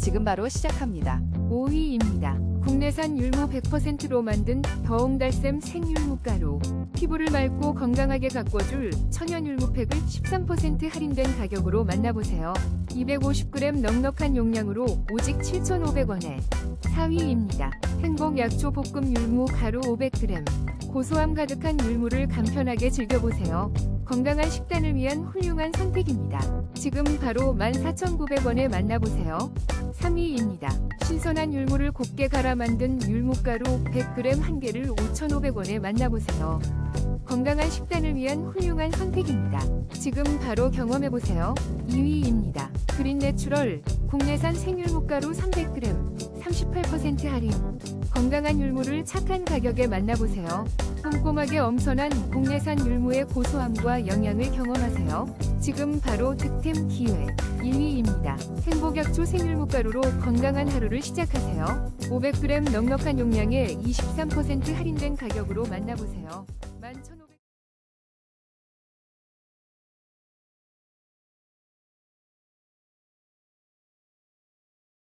지금 바로 시작합니다. 5위입니다. 국내산 율무 100%로 만든 더옹달샘 생율무가루. 피부를 맑고 건강하게 가꿔줄 천연 율무팩을 13% 할인된 가격으로 만나보세요. 250g 넉넉한 용량으로 오직 7,500원에 4위입니다. 행복 약초 볶음 율무 가루 500g. 고소함 가득한 율무를 간편하게 즐겨보세요. 건강한 식단을 위한 훌륭한 선택입니다. 지금 바로 14,900원에 만나보세요. 3위입니다. 신선한 율무를 곱게 갈아 만든 율무가루 100g 한 개를 5,500원에 만나보세요. 건강한 식단을 위한 훌륭한 선택입니다. 지금 바로 경험해보세요. 2위입니다. 그린 내추럴 국내산 생율 무가루 300g 38% 할인 건강한 율무를 착한 가격에 만나보세요. 꼼꼼하게 엄선한 국내산 율무의 고소함과 영양을 경험하세요. 지금 바로 득템 기회 1위입니다. 행복약초 생율무가루로 건강한 하루를 시작하세요. 500g 넉넉한 용량에 23% 할인된 가격으로 만나보세요.